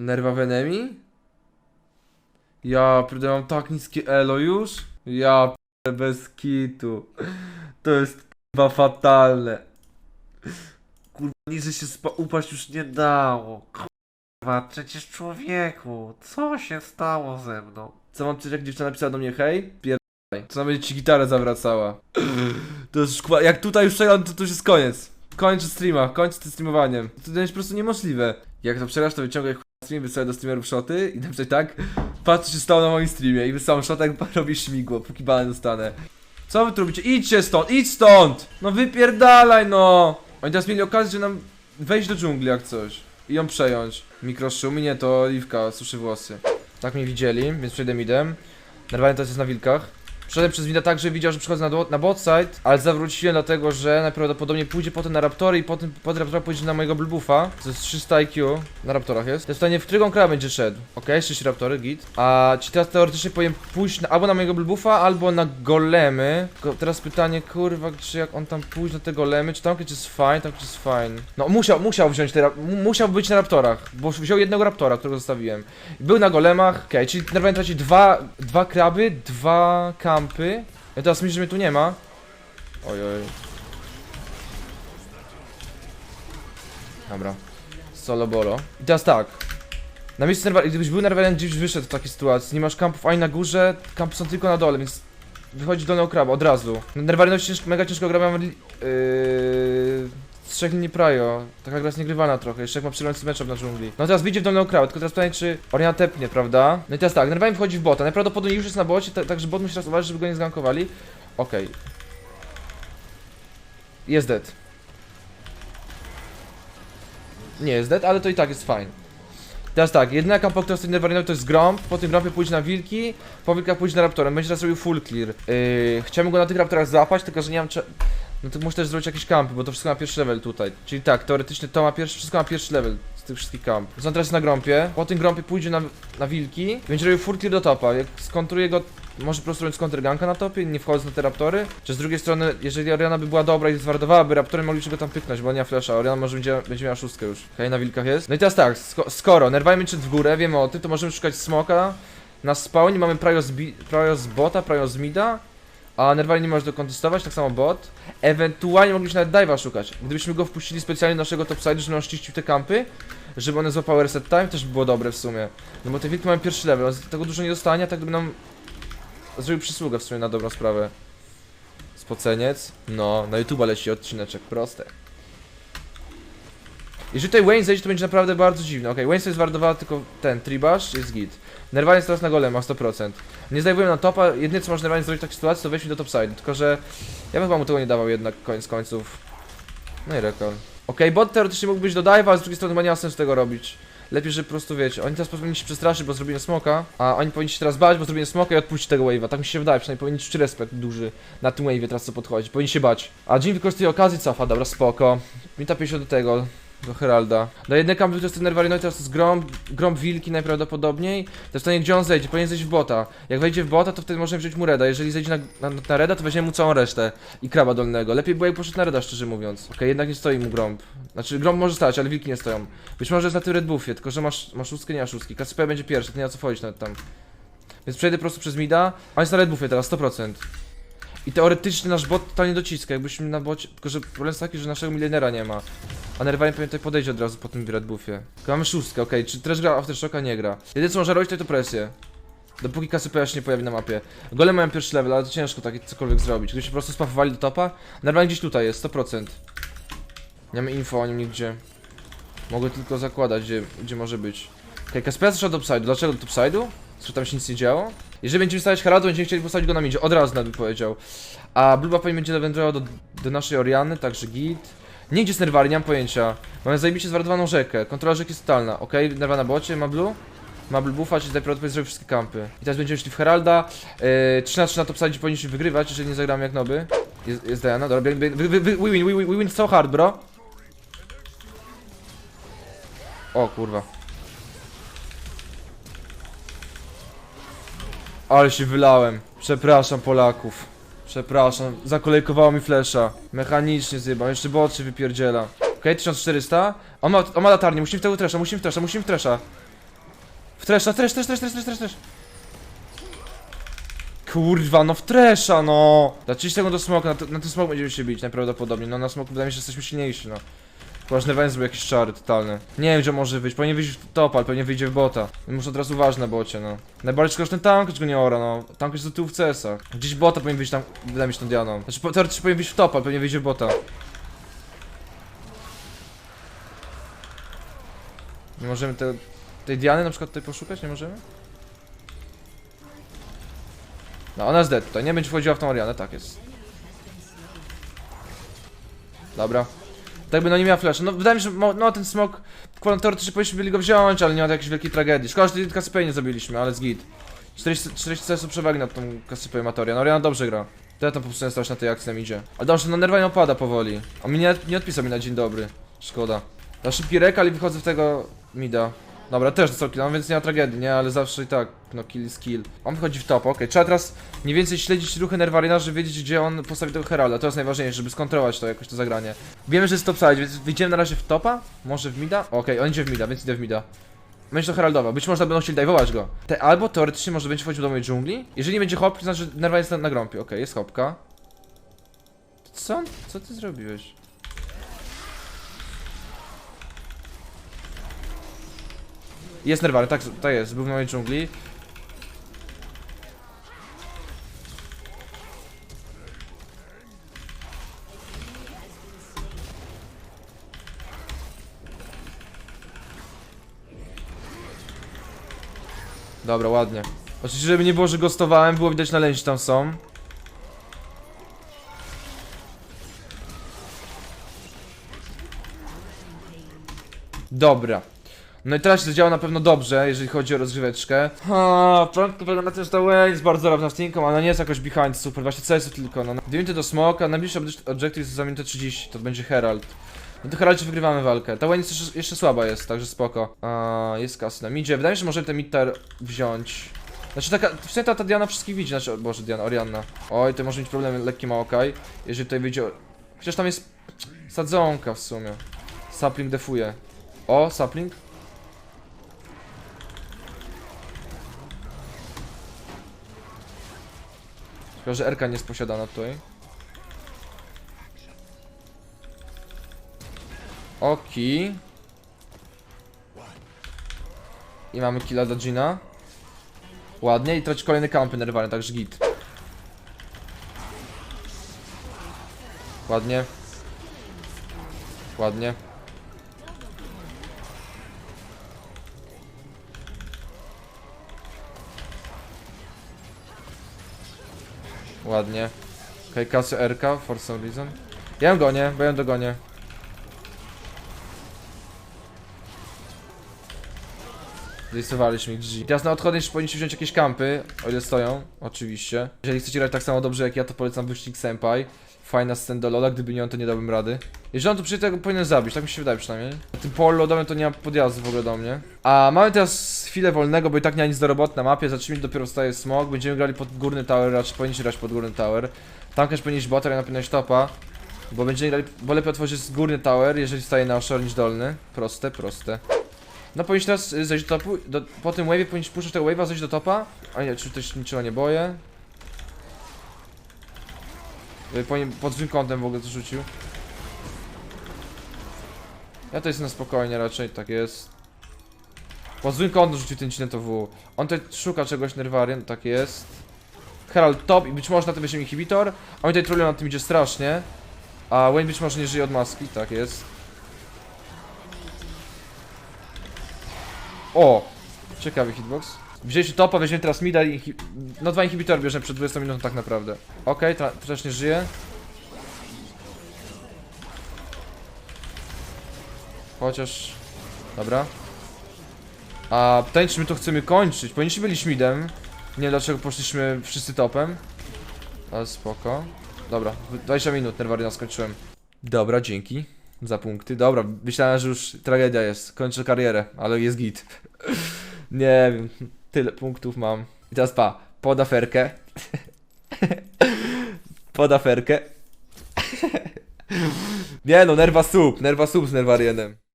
Nerwa? Ja pierdolę, mam tak niskie elo już? Ja bez kitu. To jest chyba fatalne. Kurwa, niżej się upaść już nie dało. Kurwa, przecież człowieku, co się stało ze mną? Co mam czytać, jak dziewczyna napisała do mnie hej? Pierdolaj. Co będzie ci gitarę zawracała? To jest szkła... Jak tutaj już przegram, to, to już jest koniec. Kończę streama, kończę z tym streamowaniem. To jest po prostu niemożliwe. Jak to przegrasz, to wyciągaj stream, wysyłaj do streamerów shoty i napisać tak Patrz się stało na moim streamie i wysyłam shota jak robi śmigło, póki bale dostanę. Co wy tu robicie? Idźcie stąd, idź stąd! No wypierdalaj no! Oni teraz mieli okazję, że nam wejść do dżungli jak coś. I ją przejąć. Mikroszum i nie, to Oliwka suszy włosy. Tak mnie widzieli, więc przejdę midem. Normalnie teraz jest na wilkach. Przeszedłem przez windę tak, że widział, że przychodzę na, na bot side, ale zawróciłem dlatego, że najprawdopodobniej pójdzie potem na Raptory i potem pod Raptora pójdzie na mojego Blubuffa. To jest 300 IQ, na Raptorach jest. To jest pytanie, w którą kraj będzie szedł. Okay, 6 Raptory, git. A ci teraz teoretycznie powinien pójść na, albo na mojego Blubuffa, albo na golemy. Tylko teraz pytanie, kurwa, czy jak on tam pójdzie na te golemy, czy tam jest fine, tam jest fine. No musiał, musiał wziąć te, musiał być na Raptorach, bo wziął jednego Raptora, którego zostawiłem. Był na golemach, okej, czyli normalnie traci dwa, dwa kraby, dwa kampy. Ja teraz myślę, że mnie tu nie ma. Oj, oj. Dobra. Solo bolo. I teraz tak. Na miejscu nerwa, gdybyś był nerwalem, gdzieś wyszedł w takiej sytuacji, nie masz kampów ani na górze, kampy są tylko na dole, więc wychodzi dolnego kraba od razu. Nerwalność ciężko, mega ciężko gra, yy, z trzech linii prajo. Taka gra jest niegrywalna trochę, jeszcze jak ma przegrać matchup na dżungli. No teraz wyjdzie w dolną krawę, tylko teraz pytanie, czy Oriana tepnie, prawda? No i teraz tak, Nerwalem wchodzi w bota, najprawdopodobniej już jest na bocie, tak- także bot musi teraz uważać, żeby go nie zgankowali. Okej. Jest dead. Nie jest dead, ale to i tak jest fine. Teraz tak, jedyna kampa, która stoi Nerwarinowi to jest Gromp, po tym Grompie pójdzie na Wilki, po Wilkach pójdzie na Raptorem, będzie teraz robił full clear. Yy, chciałbym go na tych Raptorach złapać, tylko że nie mam. No to muszę też zrobić jakieś kampy, bo to wszystko ma pierwszy level tutaj. Czyli tak, teoretycznie to ma pierwszy, wszystko ma pierwszy level z tych wszystkich kamp. Zresztą teraz na Grompie, po tym Grompie pójdzie na, na Wilki, będzie robił clear do topa. Jak skontruje go, może po prostu robić counterganka na topie, nie wchodząc na te Raptory. Czy z drugiej strony, jeżeli Oriana by była dobra i zwardowałaby Raptory, moglibyśmy go tam pyknąć, bo nie ma flasha. Oriana może będzie, będzie miała szóstkę już. Okej, na Wilkach jest. No i teraz tak, sko skoro Nerwajmy szedł w górę, wiemy o tym, to możemy szukać smoka. Na spawnie mamy Prajo z bota, Prajo z mida. A Nerwali nie może dokontestować, tak samo bot. Ewentualnie mogliśmy nawet dive'a szukać. Gdybyśmy go wpuścili specjalnie do naszego topside, żeby on szczyścił te kampy, żeby one złapały reset time, też by było dobre w sumie. No bo te wilki mają pierwszy level, on tego dużo nie dostanie, a tak gdyby nam zrobił przysługę w sumie na dobrą sprawę. Spoceniec. No, na YouTube'a leci odcineczek, proste. Jeżeli tutaj Wayne zejdzie, to będzie naprawdę bardzo dziwne. Okej, Wayne sobie zwardowała tylko ten, Tribash, jest git. Nerwanie jest teraz na golema, 100%. Nie zdejmujemy na topa, jedyne co można Nerwanie zrobić w takiej sytuacji, to wejść do topside. Tylko, że ja bym chyba mu tego nie dawał jednak, koniec końców. No i rekord. Okej, bot teoretycznie mógł być do dive'a, ale z drugiej strony chyba nie ma sensu tego robić. Lepiej, że po prostu wiecie, oni teraz powinni się przestraszyć, bo zrobili smoka, a oni powinni się teraz bać, bo zrobili smoka i odpuścić tego wave'a. Tak mi się wydaje, przynajmniej powinni czuć respekt duży na tym wave'ie teraz co podchodzi. Powinni się bać. A Jim wykorzystuje okazję, cofa, dobra, spoko. Mita 50 do tego, do Heralda. Do jednej kampy to ten Nerwarino teraz to jest Gromp, Gromp Wilki najprawdopodobniej. Pytanie, gdzie on zejdzie, powinien zejść w bota. Jak wejdzie w bota, to wtedy możemy wziąć mu Reda. Jeżeli zejdzie na, na, na Reda, to weźmiemy mu całą resztę. I kraba dolnego. Lepiej było jak poszedł na Reda, szczerze mówiąc. Okej, jednak nie stoi mu Gromp. Znaczy, Gromp może stać, ale Wilki nie stoją. Być może jest na tym Red Buffie, tylko że masz, masz szóstkę, nie ma szóstki. KCP będzie pierwszy, to nie ma co wchodzić nawet tam. Więc przejdę po prostu przez mida. A jest na Red Buffie teraz, 100%. I teoretycznie nasz bot totalnie dociska, jakbyśmy na bocie, tylko że problem jest taki, że naszego milionera nie ma. A Nerwanie pewnie tutaj podejdzie od razu po tym Red Buffie. Mamy szóstkę, okej, czy też gra Aftershocka? Nie gra. Jedyne co może robić to, to presję. Dopóki KCP się nie pojawi na mapie. Gole mają pierwszy level, ale to ciężko takie cokolwiek zrobić. Gdyby się po prostu spafowali do topa, Nerwanie gdzieś tutaj jest, 100%. Nie mamy info o nim nigdzie. Mogę tylko zakładać, gdzie, gdzie może być. Okej, KCP zeszła do topside'u. Dlaczego do topside'u? Czy tam się nic nie działo? Jeżeli będziemy stawiać Heraldu, będziemy chcieli postawić go na midzie. Od razu nawet powiedział. A Blue Buffet będzie lewendował do, do naszej Oriany, także git. Nie gdzie jest Nerwary, nie mam pojęcia. Mamy zajebiście zwardowaną rzekę. Kontrola rzeki jest totalna. Okej, okay, Nerwa na bocie, ma Blue. Ma Blue Buffa, czyli najprawdopodobniej zrobił wszystkie kampy. I teraz będziemy szli w Heralda. Yy, 3 na 3 na topside powinniśmy wygrywać, jeżeli nie zagramy jak noby. Jest, jest Diana, dobra, we win, we win, we win so hard, bro. O kurwa. Ale się wylałem. Przepraszam Polaków. Przepraszam, zakolejkowało mi flesza. Mechanicznie zjebam, jeszcze się wypierdziela. Okej, 1400. On ma, on ma latarnię, musimy w tego tresza, musimy w tresza, musimy w tresza. tresza, tresz, tresz, tresz, tresz, tresz, tresz. Kurwa, no w tresza, no! 30 sekund do smoka, na, na ten smok będziemy się bić najprawdopodobniej. No na smoku wydaje mi się, że jesteśmy silniejsi, no. Ważny Vance był jakiś czary totalny. Nie wiem, gdzie może wyjść. Powinien wyjść w top, ale pewnie wyjdzie w bota. Muszę teraz uważać na bocie, no. Najbardziej że ten tank go nie ora, no. Tank jest do tyłu w CS-ach. Gdzieś bota powinien wyjść tam, wydaje mi się, tą Dianą. Znaczy, teoretycznie powinien wyjść w top, ale pewnie wyjdzie w bota. Nie możemy te, tej Diany na przykład tutaj poszukać? Nie możemy? No, ona jest dead tutaj. Nie będzie wchodziła w tą Orianę, tak jest. Dobra. Tak by no nie miała flash. No wydaje mi się, że no ten smok teoretycznie powinniśmy byli go wziąć, ale nie ma jakiejś wielkiej tragedii. Szkoda, że tej Kasypei nie zabiliśmy, ale z git. 40, 40 CS przewagi nad tą Kasypei Matoria. No Oriana dobrze gra. To ja tam po prostu nie na tej akcji nam idzie. Ale dobrze, no nerwa nie opada powoli. A mi nie, nie odpisał mi na dzień dobry. Szkoda. Na szybki rekal i wychodzę w tego mida. Dobra, też dostał kill, no więc nie ma tragedii, nie? Ale zawsze i tak, no kill is kill. On wychodzi w top, okej. Trzeba teraz mniej więcej śledzić ruchy Nerwarina, żeby wiedzieć gdzie on postawi tego Heralda. To jest najważniejsze, żeby skontrolować to jakoś to zagranie. Wiemy, że jest topside, więc wyjdziemy na razie w topa? Może w mida? Okej, on idzie w mida, więc idę w mida. Będzie to Heraldowa, być może będą chcieli dajwować go. Te, albo teoretycznie może będzie wchodził do mojej dżungli. Jeżeli nie będzie hopki, to znaczy Nerwa jest na, na grąpie. Okej, jest hopka. Co? Co ty zrobiłeś? Jest Nerwary, tak, tak jest, był w mojej dżungli. Dobra, ładnie. Oczywiście, żeby nie było, że gostowałem, było widać na lęcie, że tam są. Dobra. No i teraz się to działa na pewno dobrze, jeżeli chodzi o rozgrzeweczkę. Ha, wygląda na to, że ta Wayne jest bardzo równa z Tinką, ale nie jest jakoś behind super, właśnie CS-u tylko, no. Dwie minuty do smoka, najbliższy obje- objective jest za minutę 30, to będzie Herald. No to Heraldzie wygrywamy walkę. Ta Wayne jeszcze, jeszcze słaba jest, także spoko. A, jest kasy na midzie, wydaje mi się, że możemy ten midter wziąć. Znaczy taka, w sumie ta, ta Diana wszystkich widzi, znaczy, o Boże, Diana, Orianna. Oj, to może mieć problem lekki Maokaj, jeżeli tutaj wyjdzie... Chociaż tam jest sadzonka w sumie. Sapling defuje. O, sapling? Tylko, że RK nie jest posiadana tutaj. Oki. I mamy killa do Gina. Ładnie i traci kolejny kampy nerwany, także git. Ładnie. Ładnie. Ładnie. Okej, okay, Casio RK, for some reason. Ja ją gonię, bo ją dogonię. Zrysowaliśmy GG. Teraz na odchodnie powinniście wziąć jakieś kampy, o ile stoją, oczywiście. Jeżeli chcecie grać tak samo dobrze jak ja, to polecam wyścig Senpai. Fajna scena do gdyby nie on, to nie dałbym rady. Jeżeli on tu przyjdzie, to ja go powinien zabić, tak mi się wydaje przynajmniej. Na tym polu lodowym to nie ma podjazdu w ogóle do mnie. A mamy teraz chwilę wolnego, bo i tak nie ma nic do roboty na mapie, za 3 minut dopiero wstaje smog, będziemy grali pod górny tower, raczej powinniśmy grać pod górny tower. Tam też powinien iść boter, ja na pewno iść topa. Bo będziemy grali, bo lepiej otworzyć górny tower, jeżeli staje na shore niż dolny. Proste, proste. No powinniś teraz y, zejść do topu, do, po tym wave'ie powinniś puszczać tego wave'a, zejść do topa. A nie, czy też niczego nie boję. Y, Powinien pod złym kątem w ogóle to rzucił. Ja to jestem na spokojnie raczej, tak jest. Pod złym kątem rzucił ten cinek to W. On tutaj szuka czegoś nerwarian, tak jest. Herald top i być może na tym będzie inhibitor. A oni tutaj trolują na tym idzie strasznie. A Wayne być może nie żyje od maski, tak jest. O! Ciekawy hitbox. Wzięliśmy topa, weźmiemy teraz mida i... No dwa inhibitory bierzemy przed 20 minutą tak naprawdę. Okej, okay, też nie żyje. Chociaż... Dobra. A pytanie, czy my to chcemy kończyć? Powinniśmy byli midem. Nie wiem dlaczego poszliśmy wszyscy topem. Ale spoko. Dobra, 20 minut, Nerwarina skończyłem. Dobra, dzięki za punkty. Dobra, myślałem, że już tragedia jest. Kończę karierę, ale jest git. Nie wiem, tyle punktów mam. I teraz pa, pod aferkę. pod aferkę. Nie no, nerwa sub, nerwa sub z nerwarienem.